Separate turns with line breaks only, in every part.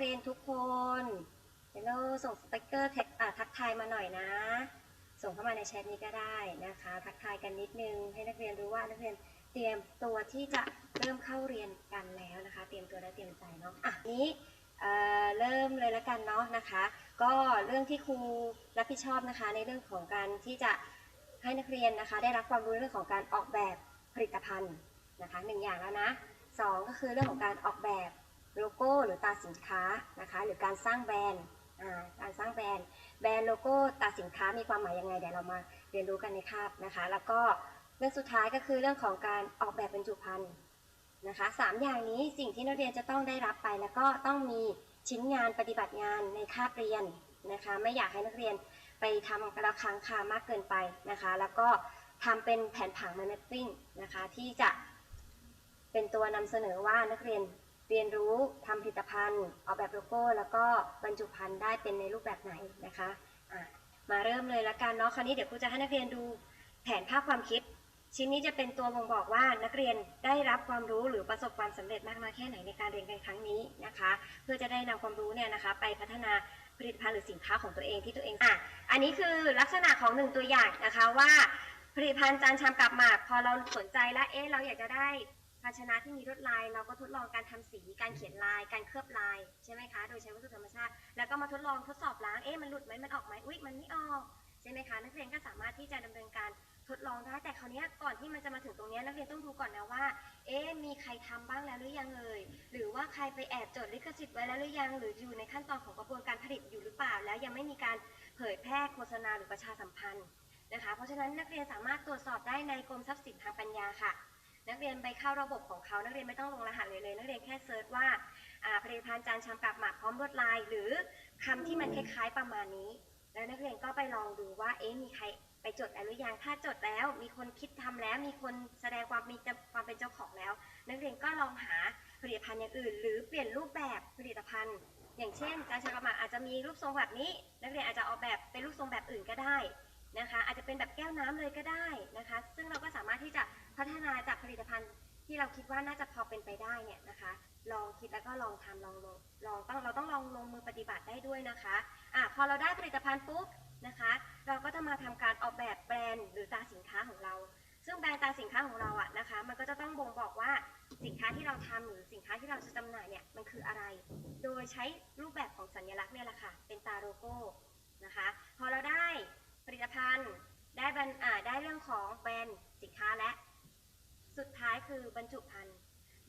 เรียนทุกคนเดี๋ยวเราส่งสติกเกอร์แท็กทักทายมาหน่อยนะ ส่งเข้ามาในแชทนี้ก็ได้นะคะ ทักทายกันนิดนึง ให้นักเรียนรู้ว่านักเรียนเตรียมตัวที่จะเริ่มเข้าเรียนกันแล้วนะคะ เตรียมตัวและเตรียมใจเนาะอะนี้เเริ่มเลยล้วกันเนาะนะคะ ก็เรื่องที่ครูรับผิดชอบนะคะ ในเรื่องของการที่จะให้นักเรียนนะคะ ได้รับความรู้เรื่องของการออกแบบผลิตภัณฑ์นะคะหนึ่งอย่างแล้วนะสองก็คือเรื่องของการออกแบบ โลโก้หรือตราสินค้านะคะ หรือการสร้างแบรนด์การสร้างแบรนด์ แบรนด์โลโก้ตราสินค้ามีความหมายยังไงเดี๋ยวเรามาเรียนรู้กันในคาบนะคะ แล้วก็เรื่องสุดท้ายก็คือเรื่องของการออกแบบบรรจุภัณฑ์นะคะสามอย่างนี้สิ่งที่นักเรียนจะต้องได้รับไป แล้วก็ต้องมีชิ้นงานปฏิบัติงานในคาบเรียนนะคะ ไม่อยากให้นักเรียนไปทำกระค้างคามากเกินไปนะคะ แล้วก็ทำเป็นแผนผัง mind mapping นะคะ ที่จะเป็นตัวนำเสนอว่านักเรียน เรียนรู้ทำผลิตภัณฑ์ ออกแบบโลโก้ แล้วก็บรรจุภัณฑ์ได้เป็นในรูปแบบไหนนะคะะมาเริ่มเลยละกันเนาะคราวนี้เดี๋ยวครูจะให้นักเรียนดูแผนภาพความคิด ชิ้นนี้จะเป็นตัวบ่งบอกว่านักเรียนได้รับความรู้หรือประสบความสำเร็จมากน้อยแค่ไหนในการเรียนการครั้งนี้นะคะ เพื่อจะได้นำความรู้เนี่ยนะคะไปพัฒนาผลิตภัณฑ์หรือสินค้าของตัวเองที่ตัวเองอะอันนี้คือลักษณะของหนึ่งตัวอย่างนะคะว่าผลิตภัณฑ์จานชามกับหมาก พอเราสนใจแล้วเอ๊ะเราอยากจะได้ ภาชนะที่มีลวดลาย เราก็ทดลองการทำสี การเขียนลาย การเคลือบลายใช่ไหมคะ โดยใช้วัสดุธรรมชาติ แล้วก็มาทดลองทดสอบล้าง เอ๊ะ มันหลุดไหมมันออกไหมอุ๊ย มันไม่ออกใช่ไหมคะ นักเรียนก็สามารถที่จะดำเนินการทดลองได้ แต่คราวนี้ก่อนที่มันจะมาถึงตรงนี้นักเรียนต้องดูก่อนนะว่า เอ๊ะ มีใครทำบ้างแล้วหรือยังเอ่ย หรือว่าใครไปแอบจดลิขสิทธิ์ไว้แล้วหรือยัง หรืออยู่ในขั้นตอนของกระบวนการผลิตอยู่หรือเปล่า แล้วยังไม่มีการเผยแพร่โฆษณาหรือประชาสัมพันธ์นะคะ เพราะฉะนั้นนักเรียนสามารถตรวจสอบได้ในกรมทรัพย์สินทางปัญญาค่ะ นักเรียนไปเข้าระบบของเขานักเรียนไม่ต้องลงรหัสเลยเลย นักเรียนแค่เซิร์ชว่าผลิตภัณฑ์จานชามกับหมากพร้อมลวดลาย หรือคำที่มันคล้ายๆประมาณนี้ แล้วนักเรียนก็ไปลองดูว่าเอ๊ะมีใครไปจดแล้วหรือยังถ้าจดแล้ว มีคนคิดทำแล้ว มีคนแสดงความมีความเป็นเจ้าของแล้ว นักเรียนก็ลองหาผลิตภัณฑ์อย่างอื่น หรือเปลี่ยนรูปแบบผลิตภัณฑ์ อย่างเช่น จานชามกับหมากอาจจะมีรูปทรงแบบนี้ นักเรียนอาจจะออกแบบเป็นรูปทรงแบบอื่นก็ได้นะคะ อาจจะเป็นแบบแก้วน้ำเลยก็ได้นะคะ ซึ่งเราก็สามารถที่จะ พัฒนาจากผลิตภัณฑ์ที่เราคิดว่าน่าจะพอเป็นไปได้เนี่ยนะคะ ลองคิดแล้วก็ลองทำลองลงลองต้องเราต้องลองลงมือปฏิบัติได้ด้วยนะคะอะพอเราได้ผลิตภัณฑ์ปุ๊บนะคะ เราก็จะมาทำการออกแบบแบรนด์หรือตราสินค้าของเรา ซึ่งแบรนด์ตราสินค้าของเราอะนะคะ มันก็จะต้องบ่งบอกว่าสินค้าที่เราทำหรือสินค้าที่เราจะจำหน่ายเนี่ยมันคืออะไร โดยใช้รูปแบบของสัญลักษณ์เนี่ยแหละค่ะเป็นตราโลโก้นะคะพอเราได้ผลิตภัณฑ์ได้แบรนด์อ่าได้เรื่องของแบรนด์สินค้าและ สุดท้ายคือบรรจุภัณฑ์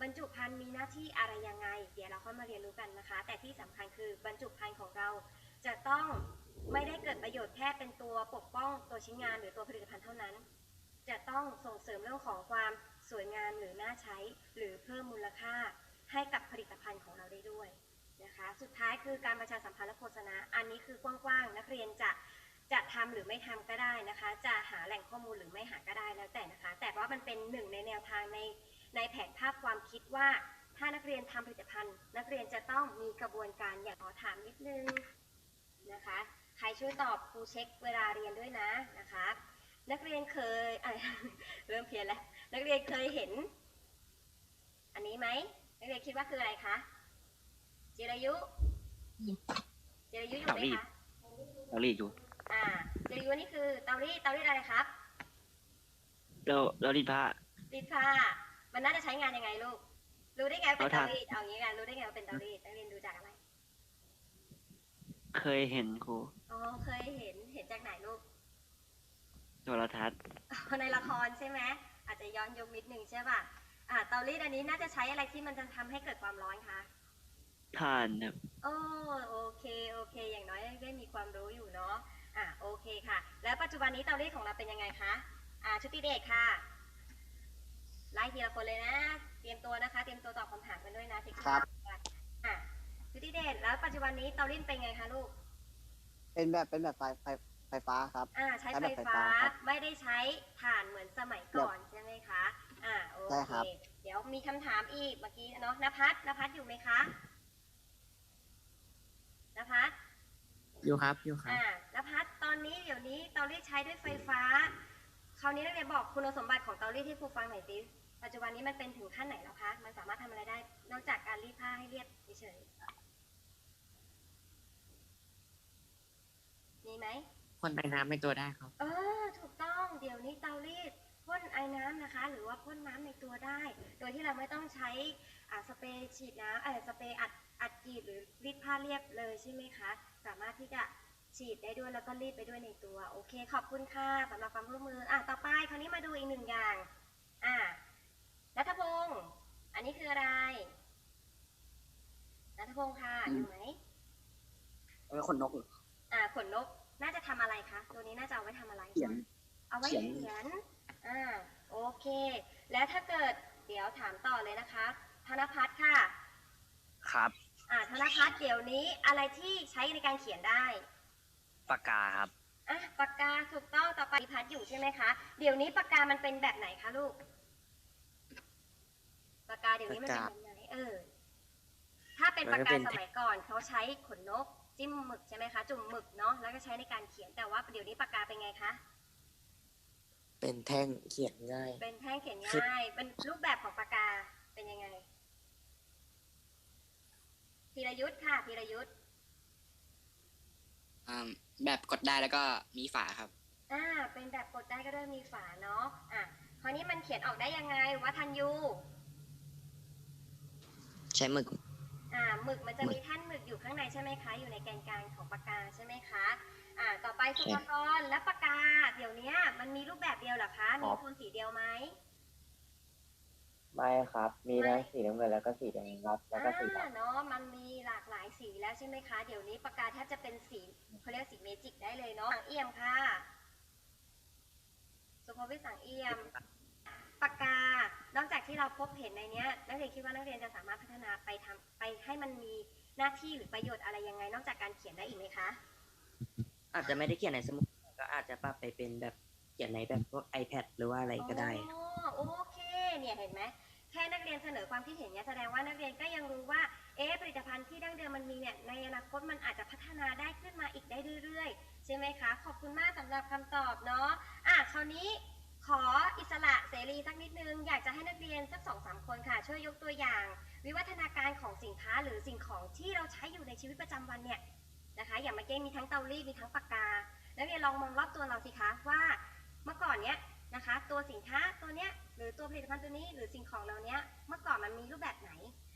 บรรจุภัณฑ์มีหน้าที่อะไรยังไง เดี๋ยวเราค่อยมาเรียนรู้กันนะคะ แต่ที่สำคัญคือบรรจุภัณฑ์ของเราจะต้องไม่ได้เกิดประโยชน์แค่เป็นตัวปกป้องตัวชิ้นงานหรือตัวผลิตภัณฑ์เท่านั้น จะต้องส่งเสริมเรื่องของความสวยงามหรือน่าใช้ หรือเพิ่มมูลค่าให้กับผลิตภัณฑ์ของเราได้ด้วยนะคะ สุดท้ายคือการประชาสัมพันธ์และโฆษณา อันนี้คือกว้างๆ นักเรียนจะ จะทำหรือไม่ทำก็ได้นะคะ จะหาแหล่งข้อมูลหรือไม่หาก็ได้แล้วแต่นะคะ แต่ว่ามันเป็นหนึ่งในแนวทางในในแผนภาพความคิดว่า ถ้านักเรียนทำผลิตภัณฑ์ นักเรียนจะต้องมีกระบวนการอย่างขอถามนิดนึงนะคะ ใครช่วยตอบครูเช็คเวลาเรียนด้วยนะนะคะ นักเรียนเคยเริ่มเพี้ยนแล้ว นักเรียนเคยเห็น อันนี้ไหมนักเรียนคิดว่าคืออะไรคะจิรายุจิรายุอยู่ไหมคะ
เรารีดอยู่
อ่าเจริวนี่คือเตารีดเตารีดอะไรครับ
เราเรารีดผ้า
รีดผ้า มันน่าจะใช้งานยังไงลูก รู้ได้ไงว่าเป็น
เอา
เตา
ทำ
รีดเอางี้กันรู้ได้ไงว่าเป็นเตารีดนักเรียนดูจากอะไร
เคยเห็นครู
อ๋อเคยเห็นเห็นจากไหนลูก
โทรทัศน์
อ๋อในละครใช่ไหมอาจจะย้อนยุคนิดนึงใช่ป่ะอ่าเตารีดอันนี้น่าจะใช้อะไรที่มันจะทำให้เกิดความร้อนคะ
ทานครับ
โอ้โอเคโอเค อย่างน้อยได้มีความรู้อยู่เนาะ อะโอเคค่ะ แล้วปัจจุบันนี้เตารีดของเราเป็นยังไงคะอ่าชุติเดชค่ะไล่ทีละคนเลยนะ เตรียมตัวนะคะ เตรียมตัวตอบคำถามกันด้วยนะเทคนิค
ครับ
อะชุติเดชแล้วปัจจุบันนี้เตารีดเป็นไงคะลูก
เป็นแบบเป็นแบบไฟไฟไฟฟ้าครับ
อ่าใช้
ใช้
ไฟ
แบบไฟ
ฟ้า
ฟ้าครับ
ไม่ได้ใช้ถ่านเหมือนสมัยก่อนใช่ไหมคะอ่าโอ
ใช่
เค
ครับ
เดี๋ยวมีคำถามอีกเมื่อกี้เนาะนภัสนภัสอยู่ไหมคะนภัส
อยู่ครับอยู่ครับ
อ่านภัสตอนนี้เดี๋ยวนี้เตารีดใช้ด้วยไฟฟ้า คราวนี้นักเรียนบอกคุณสมบัติของเตารีดที่ครูฟังหน่อยสิปัจจุบันนี้มันเป็นถึงขั้นไหนแล้วคะ มันสามารถทำอะไรได้ นอกจากการรีดผ้าให้เรียบเฉยๆมีไหม
พ่นไปน้ำในตัวได้ครับ
เออ ถูกต้อง เดี๋ยวนี้เตารีดพ่นไอ้น้ำนะคะ หรือว่าพ่นน้ำในตัวได้ โดยที่เราไม่ต้องใช้อ่าสเปรย์ฉีดน้ำเออสเปรย์อัด อัดกรีดหรือรีดผ้าเรียบเลยใช่ไหมคะ สามารถที่จะฉีดได้ด้วยแล้วก็รีดไปด้วยในตัว โอเค ขอบคุณค่ะสำหรับความร่วมมืออะต่อไปคราวนี้มาดูอีกหนึ่งอย่างอะรัฐพงศ์อันนี้คืออะไรรัฐพงศ์ค่ะอยู่ไหม
เป็นขนนกเหรอ
อ่าขนนกน่าจะทำอะไรคะตัวนี้น่าจะเอาไว้ทำอะไร
เขียน
เอาไว้
เขียน
เขียนอ่าโอเค แล้วถ้าเกิดเดี๋ยวถามต่อเลยนะคะ ธนพัฒน์ค่ะ
ครับ
อ่าธนพัฒน์เดี๋ยวนี้อะไรที่ใช้ในการเขียนได้
ปากกาครับ
อะปากกาถูกต้องต่อไปพัฒน์อยู่ใช่ไหมคะ เดี๋ยวนี้ปากกามันเป็นแบบไหนคะลูกปากกาเดี๋ยวนี้มันเป็นแบบไหนเออ ถ้าเป็นปากกาสมัยก่อนเขาใช้ขนนกจิ้มหมึกใช่ไหมคะ จุ่มหมึกเนาะแล้วก็ใช้ในการเขียนแต่ว่าเดี๋ยวนี้ปากกาเป็นไงคะ
เป็นแท่งเขียนง่าย
เป็นแท่งเขียน
คือ
ง่ายเป็นรูปแบบของปากกาเป็นยังไง ธีรยุทธ์ค่ะธีรยุทธ์
อ่าแบบกดได้แล้วก็มีฝาครับ
อ่า เป็นแบบกดได้ก็ได้มีฝาเนาะอะคราวนี้มันเขียนออกได้ยังไงวัฒนยู
ใช้หมึก
อ่าหมึกมันจะมีแท่นหมึกอยู่ข้างในใช่ไหมคะ อยู่ในแกนกลางของปากกาใช่ไหมคะ อ่า ต่อไปสุภกรและปากกา เดี๋ยวเนี้ยมันมีรูปแบบเดียวเหรอคะ มีโทนสีเดียวไหม
ไม่ครับ มีทั้งสีน้ำเงินแล้วก็สีแดงครับ แล้วก็สี
อ่า
ดำ
เนาะมันมีหลากหลายสีแล้วใช่ไหมคะ เดี๋ยวนี้ปากกาแทบจะเป็นสีเขาเรียกสีเมจิกได้เลยเนาะสังเอี่ยมค่ะสุภวิทย์สังเอี่ยม ปากกา นอกจากที่เราพบเห็นในเนี้ย นักเรียนคิดว่านักเรียนจะสามารถพัฒนาไปทำไปให้มันมีหน้าที่หรือประโยชน์อะไรยังไง นอกจากการเขียนได้อีกไหมคะ
อาจจะไม่ได้เขียนในสมุดก็อาจจะปรับไปเป็นแบบเขียนในแบบพวก iPad หรือว่าอะไรก็ได้
อ๋อโอ เนี่ยเห็นไหมแค่นักเรียนเสนอความคิดเห็นเนี่ยแสดงว่านักเรียนก็ยังรู้ว่าเอ๊ะผลิตภัณฑ์ที่ดั้งเดิมมันมีเนี่ยในอนาคตมันอาจจะพัฒนาได้ขึ้นมาอีกได้เรื่อยๆ ใช่ไหมคะ ขอบคุณมากสำหรับคำตอบเนาะอะคราวนี้ขออิสระเสรีสักนิดนึง อยากจะให้นักเรียนสักสองสามคนค่ะ ช่วยยกตัวอย่าง วิวัฒนาการของสินค้าหรือสิ่งของที่เราใช้อยู่ในชีวิตประจำวันเนี่ยนะคะ อย่างเมื่อกี้มีทั้งเตารีดมีทั้งปากกา นักเรียนลองมองรอบตัวเราสิคะว่า เมื่อก่อนเนี้ย นะคะ ตัวสินค้าตัวเนี้ยหรือตัวผลิตภัณฑ์ตัวนี้หรือสิ่งของเราเนี้ยเมื่อก่อนมันมีรูปแบบไหน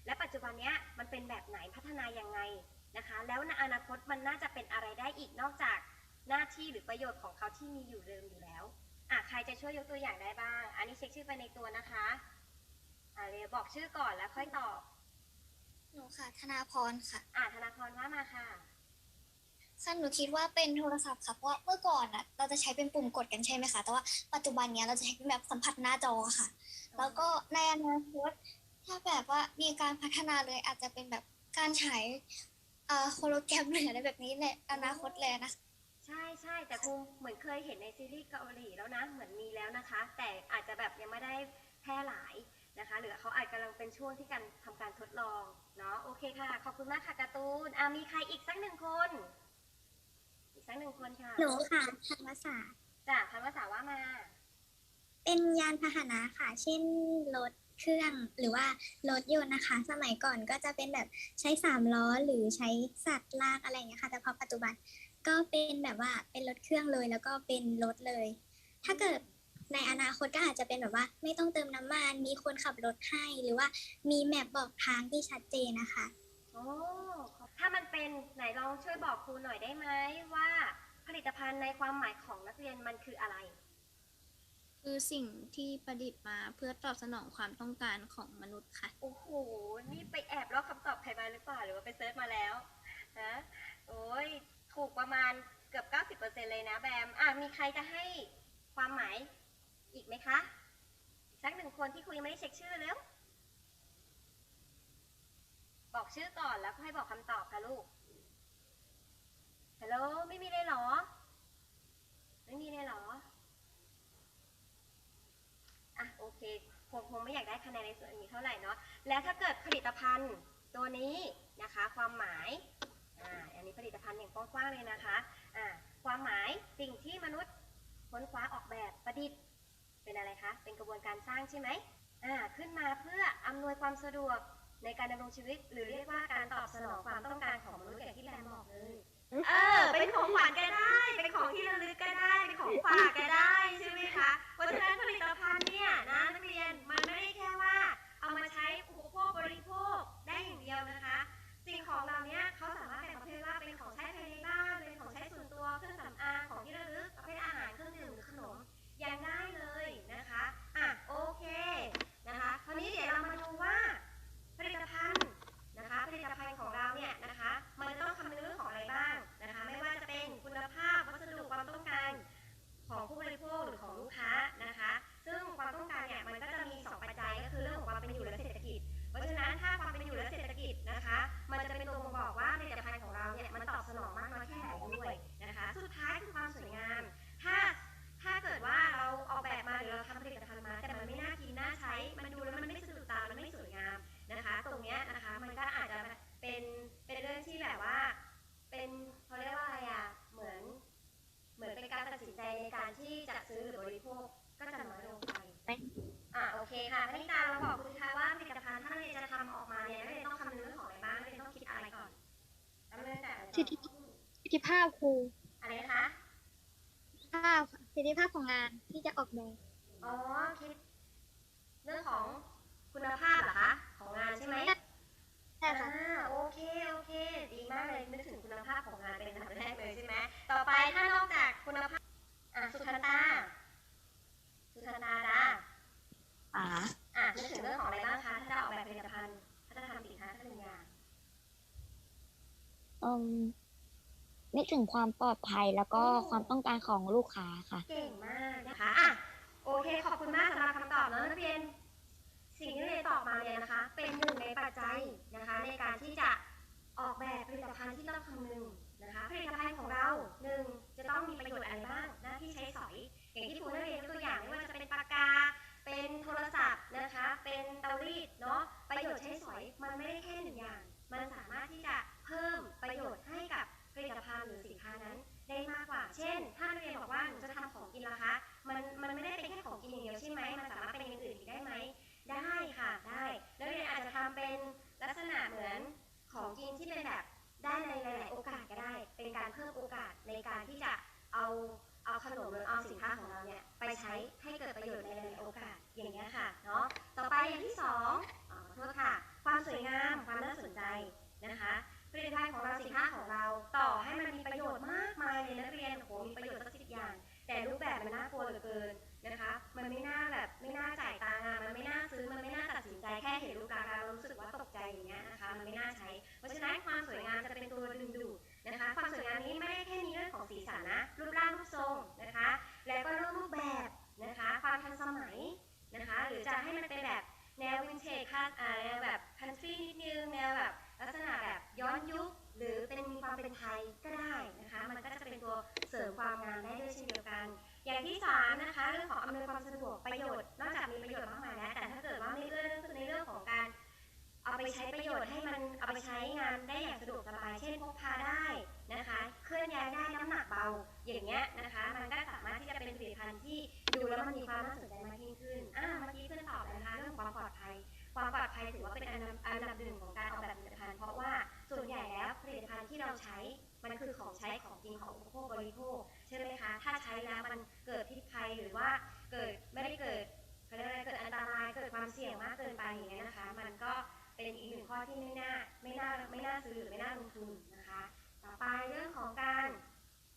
และปัจจุบันเนี้ยมันเป็นแบบไหนพัฒนายังไงนะคะ แล้วในอนาคตมันน่าจะเป็นอะไรได้อีกนอกจากหน้าที่หรือประโยชน์ของเขาที่มีอยู่เดิมอยู่แล้วอะใครจะช่วยยกตัวอย่างได้บ้าง อันนี้เช็คชื่อไปในตัวนะคะอะเดี๋ยวบอกชื่อก่อนแล้วค่อยตอบ
หนูค่ะธนาพรค่ะ
อะธนาพรว่ามาค่ะ
ค่ะหนูคิดว่าเป็นโทรศัพท์ค่ะเพราะว่าเมื่อก่อนอะเราจะใช้เป็นปุ่มกดกันใช่ไหมคะแต่ว่าปัจจุบันเนี้ยเราจะใช้เป็นแบบสัมผัสหน้าจอค่ะ แล้วก็ในอนาคตถ้าแบบว่ามีการพัฒนาเลยอาจจะเป็นแบบการฉายเอ่อโฮโลแกรมหรืออะไรแบบนี้ในอนาคตเลยนะคะ
ใช่ใช่แต่ครูเหมือนเคยเห็นในซีรีส์เกาหลีแล้วนะ เหมือนมีแล้วนะคะ แต่อาจจะแบบยังไม่ได้แพร่หลายนะคะ หรือเขาอาจกำลังเป็นช่วงที่การทำการทดลองเนาะโอเคค่ะ ขอบคุณมากค่ะการ์ตูนอะมีใครอีกสักหนึ่งคน สักหนึ่งคนค่ะ
หนูค่ะธรรมศาสตร์
จ้ะพันภาษาว่ามา
เป็นยานพาหนะค่ะ เช่นรถเครื่องหรือว่ารถยนต์นะคะ สมัยก่อนก็จะเป็นแบบใช้สามล้อหรือใช้สัตว์ลากอะไรอย่างเงี้ยค่ะ แต่พอปัจจุบันก็เป็นแบบว่าเป็นรถเครื่องเลยแล้วก็เป็นรถเลย ถ้าเกิดในอนาคตก็อาจจะเป็นแบบว่า ไม่ต้องเติมน้ำมันมีคนขับรถให้หรือว่ามีแมปบอกทางที่ชัดเจนนะคะ
โอ้ถ้ามันเป็นไหนลองช่วยบอกครูหน่อยได้ไหมว่าผลิตภัณฑ์ในความหมายของนักเรียนมันคืออะไร
คือสิ่งที่ประดิษฐ์มาเพื่อตอบสนองความต้องการของมนุษย์ค่ะ
โอ้โห นี่ไปแอบลอกคำตอบใครมาหรือเปล่า หรือว่าไปเซิร์ชมาแล้วฮะโอ้ย ถูกประมาณเกือบ 90%เลยนะแบม อะ มีใครจะให้ความหมายอีกไหมคะอีกสักหนึ่งคนที่คุยยังไม่ได้เช็คชื่อเร็ว บอก ชื่อก่อนแล้วก็ให้บอกคำตอบค่ะลูกฮัลโหลไม่มีเลยเหรอ ไม่มีเลยเหรอ อะโอเคคงคงไม่อยากได้คะแนนในส่วนนี้เท่าไหร่เนาะ และถ้าเกิดผลิตภัณฑ์ตัวนี้นะคะ ความหมาย อ่า อันนี้ผลิตภัณฑ์อย่างกว้างๆเลยนะคะ อ่า ความหมายสิ่งที่มนุษย์ค้นคว้าออกแบบประดิษฐ์ เป็นอะไรคะ เป็นกระบวนการสร้างใช่ไหมอ่า ขึ้นมาเพื่ออำนวยความสะดวก ในการดำรงชีวิต หรือเรียกว่าการตอบสนองความต้องการของมนุษย์อย่างที่แรมบอกเลย เออ เป็นของหวานก็ได้ เป็นของที่ระลึ
กก็ได้
เป็นของฝากก็ได้ใช่ไหมคะเพราะฉะนั้นผลิตภัณฑ การ
ที่จั
ดซื้อหรือบริโภคก็จะน้อยลงไปอ่า
โอเคค่ะพนิตาเราบอกคุ
ณค่ะว่าผลิตภัณฑ์ท่าเรา
จะทำ
ออกมาเนี่ยไม่ต้องคำนึงเรื่องของอะไรบ้างไม่ต้องคิดอะไรก่อนดำเนินจากสิทิสิท
ธิภาพครู
อะไรคะ
ภาพสิทธิภาพของงานที่จะออกแบบ
อ๋อคิดเรื่องของคุณภาพเหรอคะของงานใช่ไหม
ใช่ค่ะ
โอเคโอเค ดีมากเลยนึกถึงคุณภาพของงานเป็นอันดับแรกเลยใช่ไหมต่อไปถ้านอกจากคุณภาพ อะสุทันตาสุทันตาดา
อ่า
อะนึกถึงเรื่องของอะไรบ้างคะถ้าจะออกแบบผลิตภัณฑ์ถ้าจะทำสินค้าสักหนึ่งอย่าง
อืมนึกถึงความปลอดภัยแล้วก็ความต้องการของลูกค้าค่ะ
เก่งมากนะคะอะโอเค ขอบคุณมากสำหรับคำตอบเนอะนักเรียน สิ่งที่นักเรียนตอบมาเนี่ยนะคะ เป็นหนึ่งในปัจจัยนะคะ ในการที่จะออกแบบผลิตภัณฑ์ที่ต้องคำนึงนะคะผลิตภัณฑ์ของเราหนึ่งจะต้องมีประโยชน์อะไรบ้างห น้าที่ใช้สอย อย่างที่ครูนักเรียนยกตัวอย่างไม่ว่าจะเป็นปากกา เป็นโทรศัพท์นะคะ เป็นเตารีดเนาะประโยชน์ใช้สอยมันไม่ได้แค่หนึ่งอย่าง มันสามารถที่จะเพิ่มประโย มันไม่น่าแบบไม่น่าจ่ายตังค์อะมันไม่น่าซื้อมันไม่น่าตัดสินใจแค่เห็นรูปราคาเรารู้สึกว่าตกใจอย่างเงี้ยนะคะมันไม่น่าใช้ เพราะฉะนั้นความสวยงามจะเป็นตัวดึงดูดนะคะความสวยงามนี้ไม่ได้แค่มีเรื่องของสีสันนะรูปร่างรูปทรงนะคะ แล้วก็เรื่องรูปแบบนะคะความทันสมัยนะคะหรือจะให้มันเป็นแบบแนววินเทจค่ะแนวแบบคันทรีนิดนึงแนวแบบลักษณะแบบย้อนยุคหรือเป็นมีความเป็นไทยก็ได้นะคะมันก็จะเป็นตัวเสริมความงามได้ด้วยเช่นเดียวกัน อย่างที่สามนะคะเรื่องของอำนวยความสะดวกประโยชน์นอกจากมีประโยชน์มากมายแล้วแต่ถ้าเกิดว่าไม่เรื่องในเรื่องของการเอาไปใช้ประโยชน์ให้มันเอาไปใช้งานได้อย่างสะดวกสบาย เช่นพกพาได้นะคะ เคลื่อนย้ายได้น้ำหนักเบาอย่างเงี้ยนะคะ มันก็สามารถที่จะเป็นผลิตภัณฑ์ที่ดูแล้วมันมีความน่าสนใจมากยิ่งขึ้นอ่าเมื่อกี้เพื่อนตอบแล้วนะคะเรื่องความปลอดภัย ความปลอดภัยถือว่าเป็นอันดับอันดับหนึ่งของการออกแบบผลิตภัณฑ์เพราะว่าส่วนใหญ่แล้วผลิตภัณฑ์ที่เราใช้มันคือของใช้ของกินของอุปโภคบริโภคใช่ไหมคะถ้าใช้แล้วมัน เกิดพิษภัยหรือว่าเกิดไม่ได้เกิดเขาเรียกอะไรเกิดอันตรายเกิดความเสี่ยงมากเกินไปอย่างเงี้ยนะคะ มันก็เป็นอีกหนึ่งข้อที่ไม่น่าไม่น่าไม่น่าซื้อหรือไม่น่าลงทุนนะคะ ต่อไปเรื่องของการ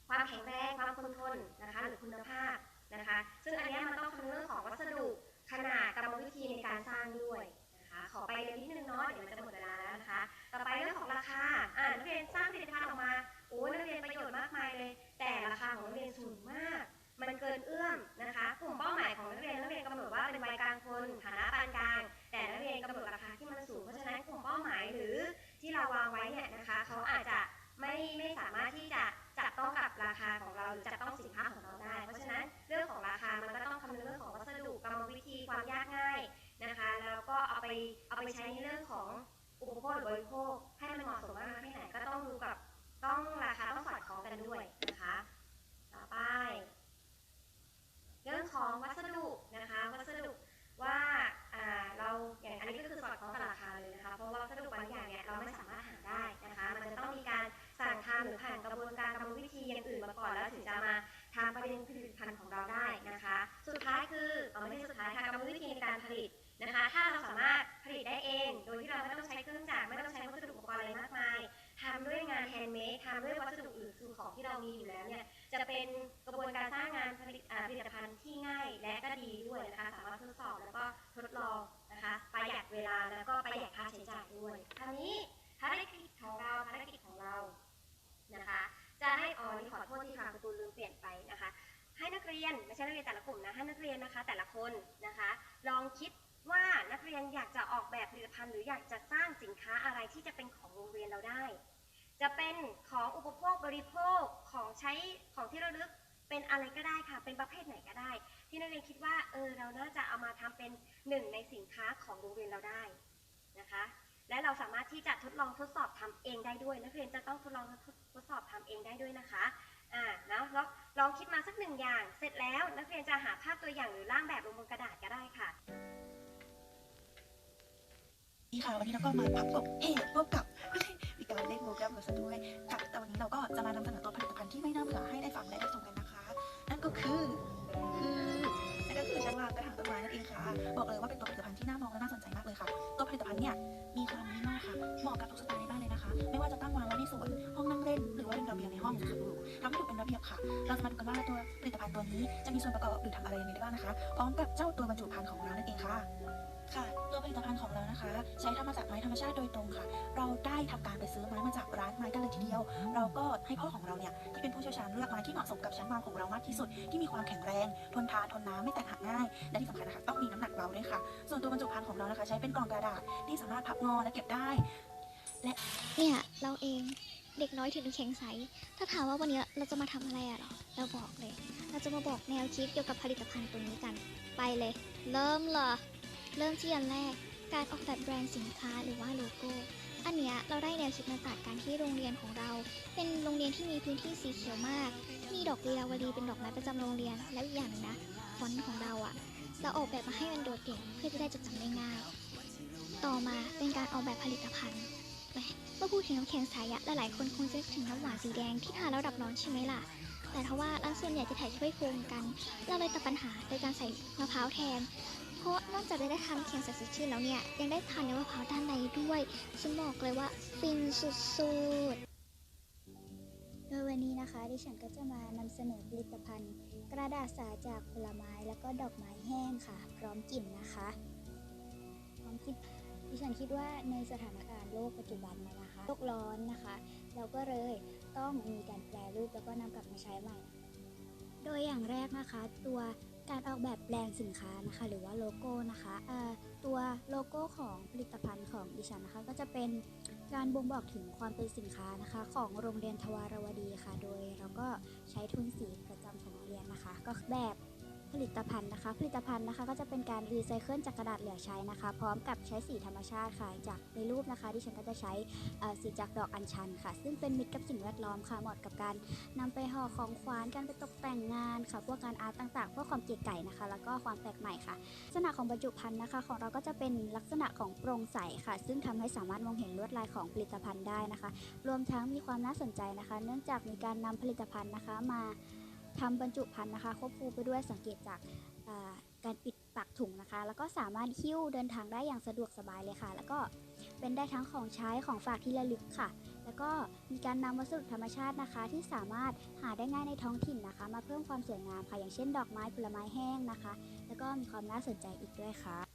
ความแข็งแรงความคงทนนะคะหรือคุณภาพนะคะ ซึ่งอันเนี้ยมันต้องคำนึงเรื่องของวัสดุขนาดกรรมวิธีในการสร้างด้วยนะคะขอไปเรียนนิดนึงเนาะเดี๋ยวมันจะหมดเวลาแล้วนะคะ ต่อไปเรื่องของราคาอ่านักเรียนสร้างผลิตภัณฑ์ออกมาโอ้ยนักเรียนประโยชน์มากมายเลย แต่ราคาของนักเรียนสูงมาก มันเกินเอื้อมนะคะ กลุ่มเป้าหมายของนักเรียนนักเรียนกำหนดว่าเป็นวัยกลางคนฐานะปานกลาง แต่นักเรียนกำหนดราคาที่มันสูงเพราะฉะนั้นกลุ่มเป้าหมายหรือที่เราวางไว้เนี่ยนะคะเขาอาจจะไม่ไม่สามารถที่จะจับต้องกับราคาของเราหรือจับต้องสินค้าของเราได้ เพราะฉะนั้นเรื่องของราคามันก็ต้องคำนึงเรื่องของวัสดุกรรมวิธีความยากง่ายนะคะแล้วก็เอาไปเอาไปใช้ในเรื่องของอุปโภคหรือบริโภคให้มันเหมาะสมมากแค่ไหนก็ต้องดูกับต้องราคาต้องสอดคล้องกันด้วยนะคะ ต่อไป เรื่องของวัสดุนะคะ วัสดุว่าอ่าเรา อันนี้ก็คือสอดคล้องกับราคาเลยนะคะ เพราะว่าวัสดุบางอย่างเนี่ยเราไม่สามารถหาได้นะคะ มันจะต้องมีการสั่งทำหรือผ่านกระบวนการกรรมวิธีอย่างอื่นมาก่อนแล้วถึงจะมาทำประเด็นผลิตภัณฑ์ของเราได้นะคะ สุดท้ายคือเอาไม่ใช่สุดท้ายค่ะกรรมวิธีในการผลิตนะคะ ถ้าเราสามารถผลิตได้เอง โดยที่เราไม่ต้องใช้เครื่องจักรไม่ต้องใช้วัสดุอุปกรณ์อะไรมากมายทำด้วยงานแฮนด์เมดทำด้วยวัสดุอื่นคือของที่เรามีอยู่แล้วเนี่ยจะเป็นกระบวนการสร้างงาน ที่จะทดลองทดสอบทำเองได้ด้วย นักเรียนจะต้องทดลองทดสอบทำเองได้ด้วยนะคะอ่าแล้วลองคิดมาสักหนึ่งอย่าง เสร็จแล้วนักเรียนจะหาภาพตัวอย่างหรือร่างแบบลงบนกระดาษก็ได้ค่ะนี่ค่ะวันนี้เราก็มาพับกบเฮ่พบกับวิการเล่นโปรแกรมกับสด้วยค่ะแต่วันนี้เราก็จะมานำเสนอตัวผลิตภัณฑ์ที่ไม่น่าเบื่อให้ได้ฟังได้ได้ชมกันนะคะ นั่นก็คือคือ ว่ากระถางต้นไม้นั่นเองค่ะ บอกเลยว่าเป็นตัวผลิตภัณฑ์ที่น่ามองและน่าสนใจมากเลยค่ะ ตัวผลิตภัณฑ์เนี่ยมีความมินิมอลค่ะ เหมาะกับทุกสไตล์ในบ้านเลยนะคะ ไม่ว่าจะตั้งวางไว้ในสวน ห้อง
นั่งเล่น หรือว่าเป็นระเบียงในห้องสุดหรูทำให้ดูเป็นระเบียบค่ะ เราจะมาดูกันว่าตัวผลิตภัณฑ์ตัวนี้จะมีส่วนประกอบหรือทำอะไรยังไงได้บ้างนะคะ พร้อมกับเจ้าตัวบรรจุภัณฑ์ของเรานั่นเองค่ะ ค่ะ ตัวผลิตภัณฑ์ของเรานะคะ ใช้ทำมาจากไม้ธรรมชาติโดยตรงค่ะ เราได้ทำการไปซื้อไม้มาจากร้านไม้กันเลยทีเดียว เราก็ให้พ่อของเราเนี่ยที่เป็นผู้เชี่ยวชาญเลือกไม้ที่เหมาะสมกับชั้นวางของเรามากที่สุด ที่มีความแข็งแรง ทนทานทนน้ำไม่แตกหักง่าย และที่สำคัญนะคะต้องมีน้ำหนักเบาด้วยค่ะ ส่วนตัวบรรจุภัณฑ์ของเรานะคะ ใช้เป็นกล่องกระดาษที่สามารถพับงอและเก็บได้ และ
เนี่ยเราเองเด็กน้อยถึงแข็งใส ถ้าถามว่าวันนี้เราจะมาทำอะไรอะเหรอ เราบอกเลย เราจะมาบอกแนวคิดเกี่ยวกับผลิตภัณฑ์ตัวนี้กัน ไปเลย เริ่มเลย เริ่มที่อันแรก การออกแบบแบรนด์สินค้าหรือว่าโลโก้ อันเนี้ยเราได้แนวคิดมาจากการที่โรงเรียนของเรา เป็นโรงเรียนที่มีพื้นที่สีเขียวมาก มีดอกลีลาวดีเป็นดอกไม้ประจำโรงเรียน แล้วอีกอย่างนะฟอนต์ของเราอะเราออกแบบมาให้มันโดดเด่นเพื่อจะได้จดจำได้ง่าย ต่อมาเป็นการออกแบบผลิตภัณฑ์เมื่อพูดถึงน้ำแข็งใสอะหลายๆคนคงจะนึกถึงน้ำหวานสีแดงที่ทานแล้วดับร้อนใช่ไหมล่ะแต่ทว่าร้านส่วนใหญ่จะถ่ายถ้วยโฟมกัน เราเลยตัดปัญหาโดยการใส่มะพร้าวแทน เพราะนอกจากจะได้ทำแข็งใสสดชื่นแล้วเนี่ย ยังได้ทานเนื้อมะพร้าวด้านในด้วยฉันบอกเลยว่าฟินสุดๆโดยวันนี้นะคะดิฉันก็จะมานำเสนอผลิตภัณฑ์ กระดาษสาจากผลไม้แล้วก็ดอกไม้แห้งค่ะ พร้อมกลิ่นนะคะพร้อมกลิ่นดิฉันคิดว่าในสถานการณ์โลกปัจจุบันนยนะคะโลกร้อนนะคะ เราก็เลยต้องมีการแปลรูปแล้วก็นำกลับมาใช้ใหม่ โดยอย่างแรกนะคะ ตัว การออกแบบแบรนด์สินค้านะคะ หรือว่าโลโก้นะคะตัวโลโก้ของผลิตภัณฑ์ของดิฉันนะคะ ก็จะเป็นการบ่งบอกถึงความเป็นสินค้านะคะ ของโรงเรียนทวารวดีค่ะ โดยเราก็ใช้ทุนสีประจำของโรงเรียนนะคะ ก็แบบ ผลิตภัณฑ์นะคะ ผลิตภัณฑ์นะคะ ก็จะเป็นการรีไซเคิลจากกระดาษเหลือใช้นะคะ พร้อมกับใช้สีธรรมชาติค่ะจากในรูปนะคะที่ฉันก็จะใช้สีจากดอกอัญชันค่ะ ซึ่งเป็นมิตรกับสิ่งแวดล้อมค่ะเหมาะกับการนำไปห่อของขวัญการไปตกแต่งงานค่ะพวกการอาร์ตต่างๆเพื่อความเก๋ไก่นะคะ แล้วก็ความแปลกใหม่ค่ะ ลักษณะของบรรจุภัณฑ์นะคะ ของเราก็จะเป็นลักษณะของโปร่งใสค่ะ ซึ่งทำให้สามารถมองเห็นลวดลายของผลิตภัณฑ์ได้นะคะ รวมทั้งมีความน่าสนใจนะคะ เนื่องจากมีการนำผลิตภัณฑ์นะคะมา ทำบรรจุภัณฑ์นะคะควบคู่ไปด้วยสังเกตจากการปิดปากถุงนะคะ แล้วก็สามารถหิ้วเดินทางได้อย่างสะดวกสบายเลยค่ะ แล้วก็เป็นได้ทั้งของใช้ของฝากที่ระลึกค่ะ แล้วก็มีการนำวัสดุธรรมชาตินะคะ ที่สามารถหาได้ง่ายในท้องถิ่นนะคะ มาเพิ่มความสวยงามค่ะ อย่างเช่น ดอกไม้ผลไม้แห้งนะคะ แล้วก็มีความน่าสนใจอีกด้วยค่ะ